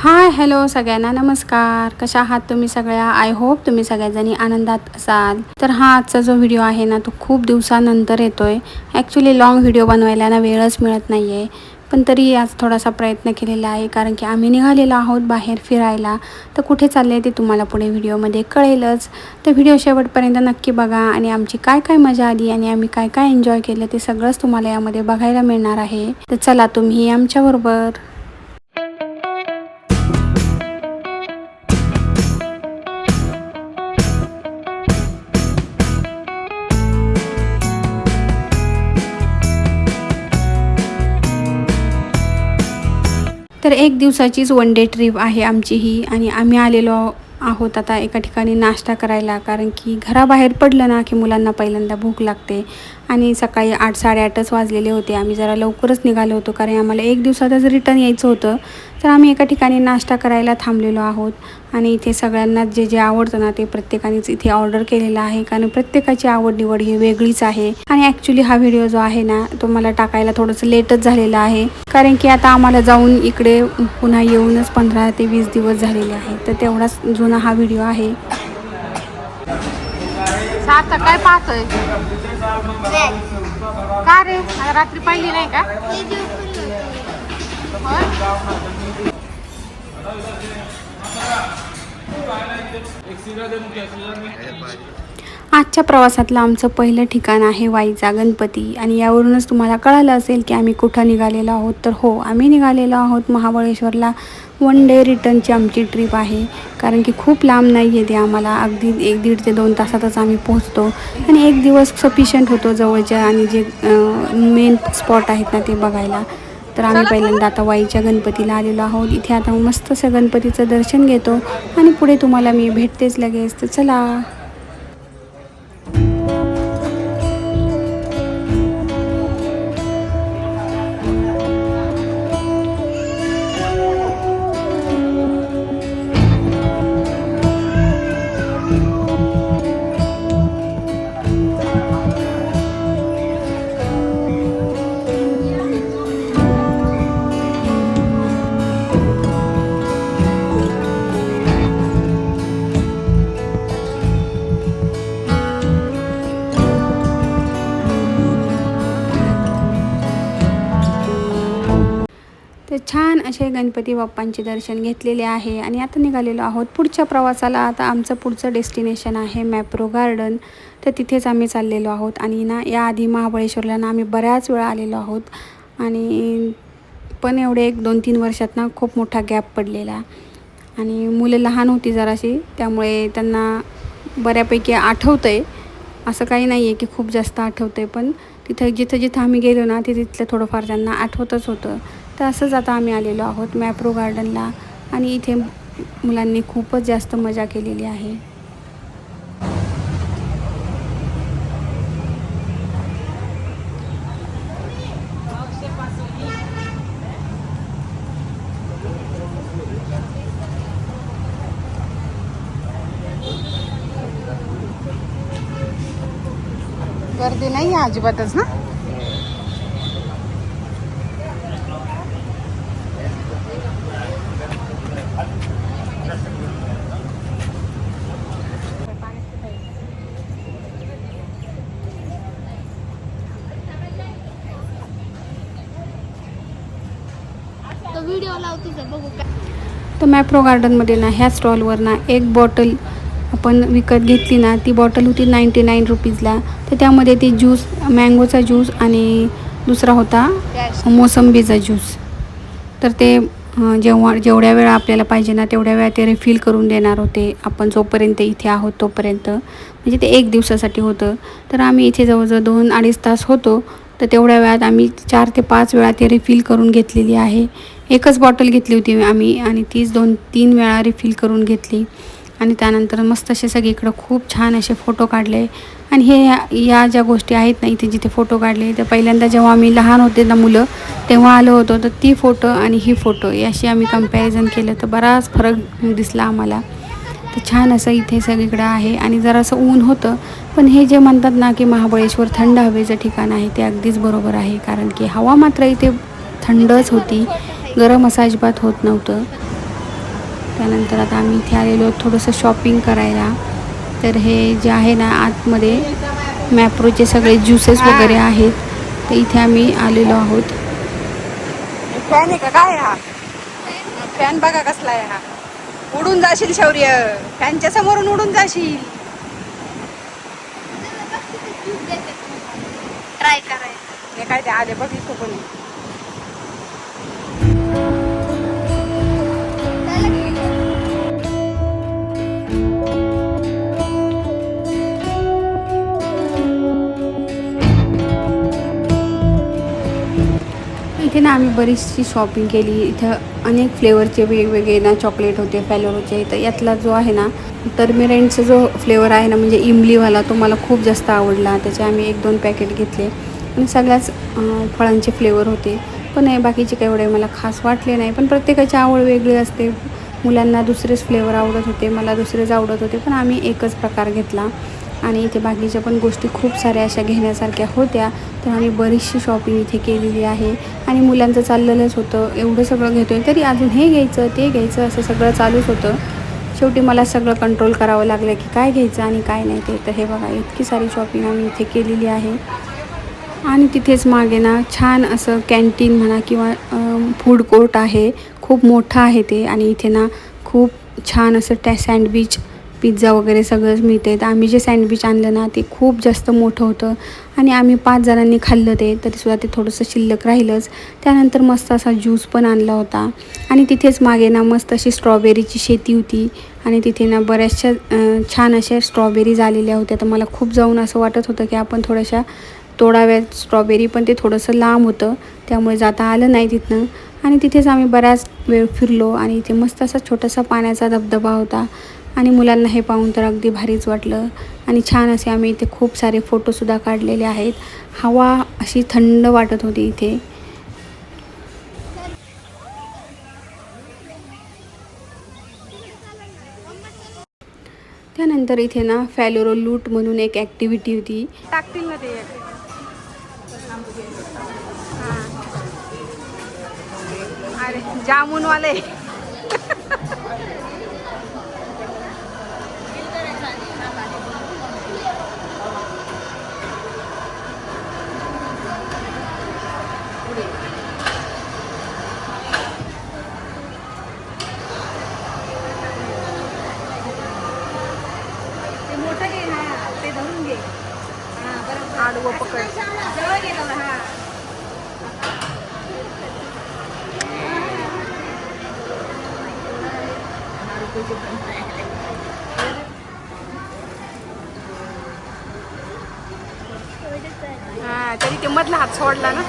Hi hello सगळ्यांना नमस्कार. कशा आहात तुम्ही सगळ्या? आय होप तुम्ही सगळ्याजणी आनंदात असाल. तर हा आजचा जो व्हिडिओ आहे ना तो खूप दिवसानंतर येतोय. ॲक्च्युली लॉंग व्हिडिओ बनवायला ना वेळच मिळत नाही आहे पण तरी आज थोडासा प्रयत्न केलेला आहे कारण की आम्ही निघालेलो आहोत बाहेर फिरायला. तर कुठे चालले ते तुम्हाला पुढे व्हिडिओमध्ये कळेलच. तर व्हिडिओ शेवटपर्यंत नक्की बघा आणि आमची काय काय मजा आली आणि आम्ही काय काय एन्जॉय केलं ते सगळंच तुम्हाला यामध्ये बघायला मिळणार आहे. तर चला तुम्ही आमच्याबरोबर. तर एक दिवसाचीच वन डे ट्रिप आहे आमची ही. आणि आम्ही आलेलो आहोत आता एका ठिकाणी नाश्ता करायला कारण की घराबाहेर पडलं ना की मुलांना पहिल्यांदा भूक लागते. आणि सकाळी आठ साडेआठच वाजलेले होते. आम्ही जरा लवकरच निघालो होतो कारण आम्हाला एक दिवसातच रिटर्न यायचं होतं. तर आम्ही एका ठिकाणी नाश्ता करायला थांबलेलो आहोत. आणि इथे सगळ्यांना जे जे आवडतं ना ते प्रत्येकानेच इथे ऑर्डर केलेलं आहे. कारण प्रत्येकाची आवड निवड ही वेगळीच आहे. आणि ॲक्च्युली हा व्हिडिओ जो आहे ना तो मला टाकायला थोडंसं लेटच झालेला आहे. कारण की आता आम्हाला जाऊन इकडे पुन्हा येऊनच पंधरा ते वीस दिवस झालेले आहेत. तर तेवढाच जुना हा व्हिडिओ आहे. आता काय पाहतोय? का रे? रात्री पाहिली नाही का? आजच्या प्रवासातलं आमचं पहिलं ठिकाण आहे वाईचा गणपती. आणि यावरूनच तुम्हाला कळालं असेल की आम्ही कुठं निघालेलो आहोत. तर हो आम्ही निघालेलो आहोत महाबळेश्वरला. वन डे रिटर्नची आमची ट्रिप आहे. कारण की खूप लांब नाही आहे ते आम्हाला. अगदी एक दीड ते दोन तासातच आम्ही पोहोचतो. आणि एक दिवस सफिशियंट होतो जवळच्या आणि जे मेन स्पॉट आहेत ना ते बघायला. तर आम्ही पहिल्यांदा आता वाईच्या गणपतीला आलेलो आहोत. इथे आता मस्त असं गणपतीचं दर्शन घेतो. आणि पुढे तुम्हाला मी भेटतेच लगेच. तर चला. असे गणपती बाप्पांचे दर्शन घेतलेले आहे आणि आता निघालेलो आहोत पुढच्या प्रवासाला. आता आमचं पुढचं डेस्टिनेशन आहे मॅप्रो गार्डन. तर तिथेच आम्ही चाललेलो आहोत आणि ना याआधी महाबळेश्वरला ना आम्ही बऱ्याच वेळा आलेलो आहोत. आणि पण एवढे एक दोन तीन वर्षात ना खूप मोठा गॅप पडलेला. आणि मुलं लहान होती जराशी त्यामुळे त्यांना बऱ्यापैकी आठवतं आहे असं काही नाही आहे की खूप जास्त आठवतं आहे पण तिथं जिथं जिथं आम्ही गेलो ना ते तिथलं थोडंफार त्यांना आठवतच होतं. तर असंच आता आम्ही आलेलो आहोत मॅप्रो गार्डनला आणि इथे मुलांनी खूपच जास्त मजा केलेली आहे. गर्दी नाही आहे अजिबातच ना? तो व्हिडिओ लाव तुझा बघू काय. तर मॅप्रो गार्डनमध्ये ना ह्या स्टॉलवर ना एक बॉटल आपण विकत घेतली ना ती बॉटल होती नाईंटी नाईन रुपीजला तर त्यामध्ये ती ज्यूस मँगोचा ज्यूस आणि दुसरा होता मोसंबीचा ज्यूस तर ते जेव्हा जेवढ्या वेळा आपल्याला पाहिजे ना तेवढ्या वेळा ते रिफिल करून देणार होते. आपण जोपर्यंत इथे आहोत तोपर्यंत. म्हणजे ते एक दिवसासाठी होतं. तर आम्ही इथे जवळजवळ दोन अडीच तास होतो. तर तेवढ्या वेळात आम्ही चार ते पाच वेळा ते रिफिल करून घेतलेली आहे. एकच बॉटल घेतली होती आम्ही आणि तीच दोन तीन वेळा रिफिल करून घेतली. आणि त्यानंतर मस्त असे सगळीकडं खूप छान असे फोटो काढले. आणि हे या या ज्या गोष्टी आहेत ना इथे जिथे फोटो काढले तर पहिल्यांदा जेव्हा आम्ही लहान होते ना मुलं तेव्हा आलो होतो तर ती फोटो आणि ही फोटो याशी आम्ही कंपॅरिझन केलं तर बराच फरक दिसला आम्हाला. तर छान असं इथे सगळीकडं आहे. आणि जरासं ऊन होतं पण हे जे म्हणतात ना की महाबळेश्वर थंड हवेचं ठिकाण आहे ते अगदीच बरोबर आहे. कारण की हवा मात्र इथे थंडच होती. गरम असं अजिबात होत नव्हतं. त्यानंतर आता आम्ही इथे आलेलो आहोत थोडंसं शॉपिंग करायला. तर हे जे आहे ना आतमध्ये मॅप्रोचे सगळे ज्युसेस वगैरे आहेत तर इथे आम्ही आलेलो आहोत. फॅन आहे का? काय हा? फॅन बघा कसला आहे हा. उडून जाशील शौर्य. फॅनच्या समोरून उडून जाशील. काय ते आले बघ इथं पण. इथे ना आम्ही बरीचशी शॉपिंग केली. इथं अनेक फ्लेवरचे वेगवेगळे ना चॉकलेट होते फॅलोरोचे तर यातला जो आहे ना टर्मिरेंटचा जो फ्लेवर आहे ना म्हणजे इमलीवाला तो मला खूप जास्त आवडला. त्याचे आम्ही एक दोन पॅकेट घेतले. आणि सगळ्याच फळांचे फ्लेवर होते. पण हे बाकीचे काही एवढे मला खास वाटले नाही. पण प्रत्येकाची आवड वेगळी असते. मुलांना दुसरेच फ्लेवर आवडत होते. मला दुसरेच आवडत होते. पण आम्ही एकच प्रकार घेतला. आणि इथे बाकीच्या पण गोष्टी खूप साऱ्या अशा घेण्यासारख्या होत्या. तर आम्ही बरीचशी शॉपिंग इथे केलेली आहे. आणि मुलांचं चाललेलंच होतं. एवढं सगळं घेतो आहे तरी अजून हे घ्यायचं ते घ्यायचं असं सगळं चालूच होतं. शेवटी मला सगळं कंट्रोल करावं लागलं की काय घ्यायचं आणि काय नाही ते. तर हे बघा इतकी सारी शॉपिंग आम्ही इथे केलेली आहे. आणि तिथेच मागे ना छान असं कॅन्टीन म्हणा किंवा फूड कोर्ट आहे. खूप मोठं आहे ते आणि इथे ना खूप छान असं त्या सँडविच पिझ्झा वगैरे सगळंच मिळते तर आम्ही जे सँडविच आणलं ना ते खूप जास्त मोठं होतं आणि आम्ही पाच जणांनी खाल्लं ते तरीसुद्धा ते थोडंसं शिल्लक राहिलंच. त्यानंतर मस्त असा ज्यूस पण आणला होता. आणि तिथेच मागे ना मस्त अशी स्ट्रॉबेरीची शेती होती आणि तिथे ना बऱ्याचशा छान अशा स्ट्रॉबेरीज आलेल्या होत्या. तर मला खूप जाऊन असं वाटत होतं की आपण थोड्याशा तोडाव्यात स्ट्रॉबेरी पण ते थोडंसं लांब होतं. त्यामुळे जाता आलं नाही तिथनं. आणि तिथेच आम्ही बराच वेळ फिरलो आणि इथे मस्त असा छोटासा पाण्याचा धबधबा होता. आणि मुलांना हे पाहून तर अगदी भारीच वाटलं. आणि छान असे आम्ही इथे खूप सारे फोटोसुद्धा काढलेले आहेत. हवा अशी थंड वाटत होती इथे. त्यानंतर इथे ना फॅलोरो लूट म्हणून एक ॲक्टिव्हिटी होती. टाकतील ना ते. अरे जामुनवाले ते मोठं घे हा ते धरून घे हा बरोबर आडवं पकड जवळ घे जवळ हा हा तरी हात सोडला ना.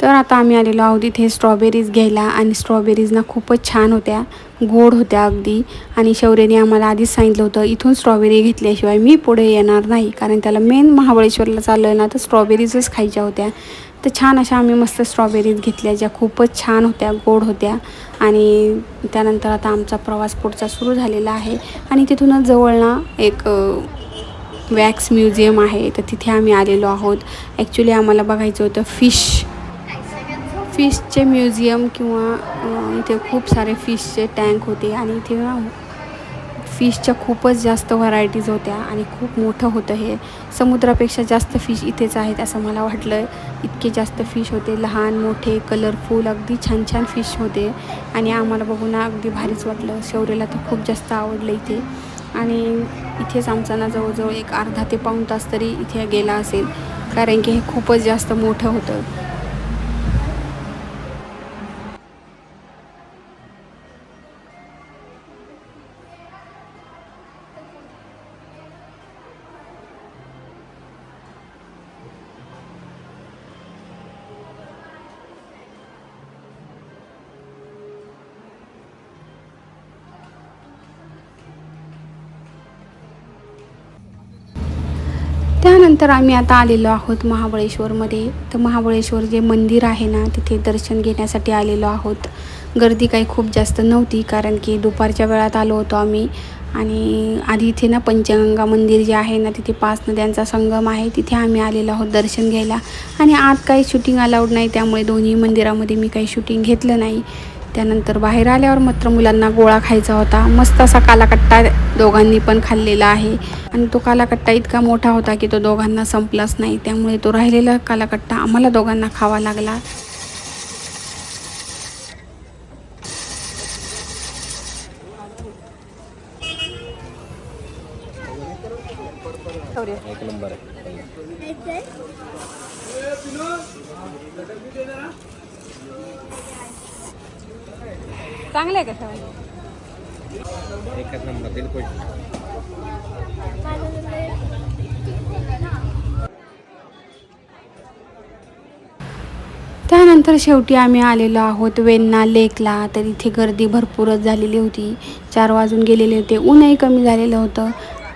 तर आता आम्ही आलेलो आहोत इथे स्ट्रॉबेरीज घ्यायला आणि स्ट्रॉबेरीज ना खूपच छान होत्या गोड होत्या अगदी. आणि शौर्यने आम्हाला आधीच सांगितलं होतं इथून स्ट्रॉबेरी घेतल्याशिवाय मी पुढे येणार नाही कारण त्याला मेन महाबळेश्वरला चाललं आहे ना तर स्ट्रॉबेरीजच खायच्या होत्या. तर छान अशा आम्ही मस्त स्ट्रॉबेरीज घेतल्या ज्या खूपच छान होत्या गोड होत्या. आणि त्यानंतर आता आमचा प्रवास पुढचा सुरू झालेला आहे. आणि तिथूनच जवळ ना एक वॅक्स म्युझियम आहे. तर तिथे आम्ही आलेलो आहोत. ॲक्च्युली आम्हाला बघायचं होतं फिश फिशचे म्युझियम किंवा इथे खूप सारे फिशचे टँक होते. आणि इथे फिशच्या खूपच जास्त व्हरायटीज होत्या आणि खूप मोठं होतं हे. समुद्रापेक्षा जास्त फिश इथेच आहेत असं मला वाटलं. इतके जास्त फिश होते लहान मोठे कलरफुल अगदी छान छान फिश होते. आणि आम्हाला बघून अगदी भारीच वाटलं. शौर्यला तर खूप जास्त आवडलं इथे. आणि इथेच आमचा ना जवळजवळ एक अर्धा ते पाऊण तास तरी इथे गेला असेल. कारण की हे खूपच जास्त मोठं होतं. त्यानंतर आम्ही आता आलेलो आहोत महाबळेश्वरमध्ये. तर महाबळेश्वर जे मंदिर आहे ना तिथे दर्शन घेण्यासाठी आलेलो आहोत. गर्दी काही खूप जास्त नव्हती कारण की दुपारच्या वेळात आलो होतो आम्ही. आणि आधी इथे ना पंचगंगा मंदिर जे आहे ना तिथे पाच नद्यांचा संगम आहे. तिथे आम्ही आलेलो आहोत दर्शन घ्यायला. आणि आत काही शूटिंग अलाउड नाही त्यामुळे दोन्ही मंदिरामध्ये मी काही शूटिंग घेतलं नाही. त्यानंतर बाहेर आल्यावर मात्र मुलांना गोळा खायचा होता. मस्त असा कालाकट्टा दोघांनी पण खाल्लेला आहे. आणि तो कालाकट्टा इतका मोठा होता की तो दोघांना संपलाच नाही. त्यामुळे तो राहिलेला कालाकट्टा आम्हाला दोघांना खावा लागला शौर्य एक नंबर आहे चांगलं आहे का एकच नंबर बिलकुल त्यानंतर शेवटी आम्ही आलेलो आहोत वेण्णा लेकला. तर इथे गर्दी भरपूरच झालेली होती. चार वाजून गेलेले होते. ऊनही कमी झालेलं होतं.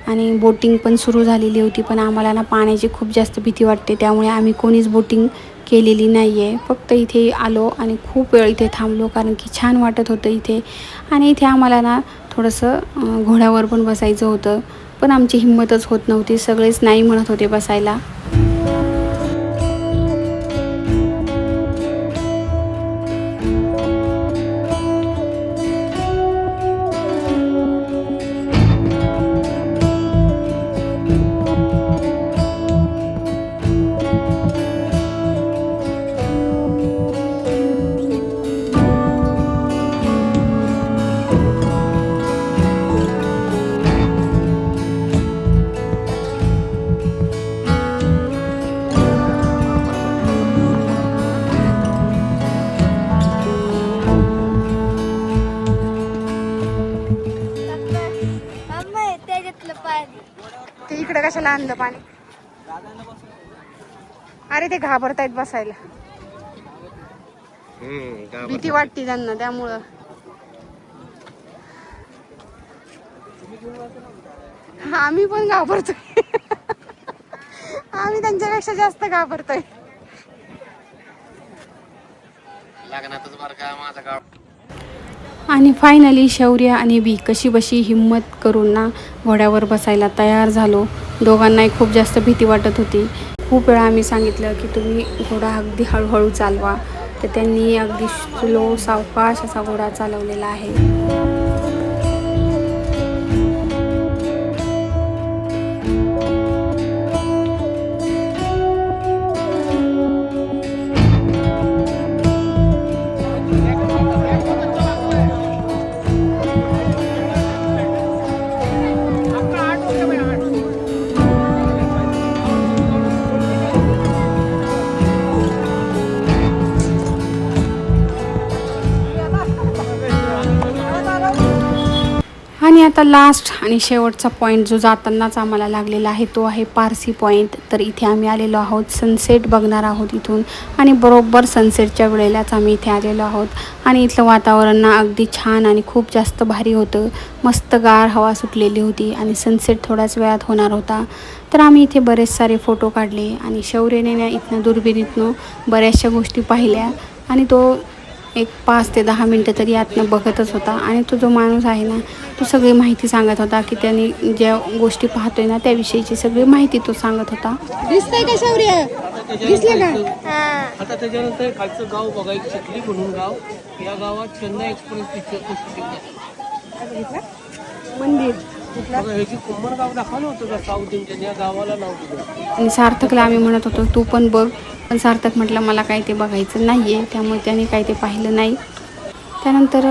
आणि बोटिंग पण सुरू झालेली होती. पण आम्हाला ना पाण्याची खूप जास्त भीती वाटते. त्यामुळे आम्ही कोणीच बोटिंग केलेली नाही आहे फक्त इथे आलो आणि खूप वेळ इथे थांबलो कारण की छान वाटत होतं इथे. आणि इथे आम्हाला ना थोडंसं घोड्यावर पण बसायचं होतं. पण आमची हिंमतच होत नव्हती. सगळेच नाही म्हणत होते बसायला. इकडे कशाला आणलं पाणी? अरे ते घाबरतायत बसायला. भीती वाटते त्यांना त्यामुळं. हा, आम्ही पण घाबरतोय. आम्ही त्यांच्यापेक्षा जास्त घाबरतोय. लग्नातच बरं का माझा गाव आणि फायनली शौर्य आणि बी कशी बशी हिंमत करून ना घोड्यावर बसायला तयार झालो. दोघांनाही खूप जास्त भीती वाटत होती. खूप वेळा आम्ही सांगितलं की तुम्ही घोडा अगदी हळूहळू चालवा. तर त्यांनी अगदी स्लो सावकाश असा घोडा चालवलेला आहे. आता लास्ट आणि शेवटचा पॉईंट जो जातानाच आम्हाला लागलेला आहे तो आहे पारसी पॉईंट तर इथे आम्ही आलेलो आहोत सनसेट बघणार आहोत इथून. आणि बरोबर सनसेटच्या वेळेलाच आम्ही इथे आलेलो आहोत. आणि इथलं वातावरण ना अगदी छान आणि खूप जास्त भारी होतं. मस्त गार हवा सुटलेली होती आणि सनसेट थोड्याच वेळात होणार होता. तर आम्ही इथे बरेच सारे फोटो काढले आणि शौर्यने इथनं दुर्बिणीतनं बऱ्याचशा गोष्टी पाहिल्या. आणि तो एक पाच ते दहा मिनटं तरी आतनं बघतच होता. आणि तो जो माणूस आहे ना तो सगळी माहिती सांगत होता की त्याने ज्या गोष्टी पाहतोय ना त्याविषयीची सगळी माहिती तो सांगत होता. दिसतंय का शौर्य? दिसलं का? आता त्याच्यानंतर खालचं गाव बघायचं चिखली म्हणून गाव. या गावात चेन्नई एक्सप्रेस बघितलं मंदिर. आणि सार्थकला आम्ही म्हणत होतो तू पण बघ. पण सार्थक म्हटलं मला काही ते बघायचं नाही आहे त्यामुळे त्याने काही ते पाहिलं नाही. त्यानंतर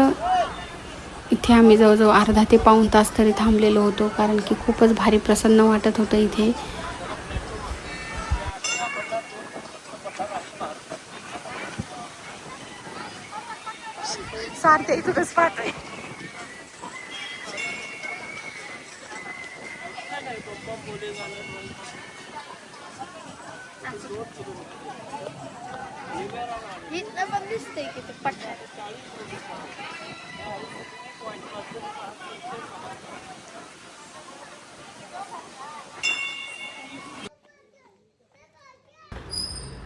इथे आम्ही जवळजवळ अर्धा ते पाऊण तास तरी थांबलेलो होतो कारण की खूपच भारी प्रसन्न वाटत होतं इथे. सारख्या इथलं पण दिसतंय की ते पठार.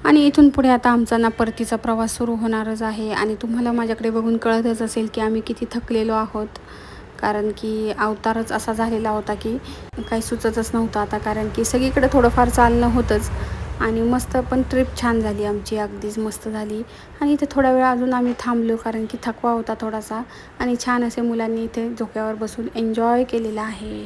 आणि इथून पुढे आता आमचा ना परतीचा प्रवास सुरू होणारच आहे. आणि तुम्हाला माझ्याकडे बघून कळतच असेल की आम्ही किती थकलेलो आहोत. कारण की अवतारच असा झालेला होता की काही सुचतच नव्हतं आता कारण की सगळीकडे थोडंफार चालणं होतंच. आणि मस्त पण ट्रिप छान झाली आमची अगदीच मस्त झाली. आणि इथे थोडा वेळ अजून आम्ही थांबलो कारण की थकवा होता थोडासा. आणि छान असे मुलांनी इथे झोक्यावर बसून एन्जॉय केलेला आहे.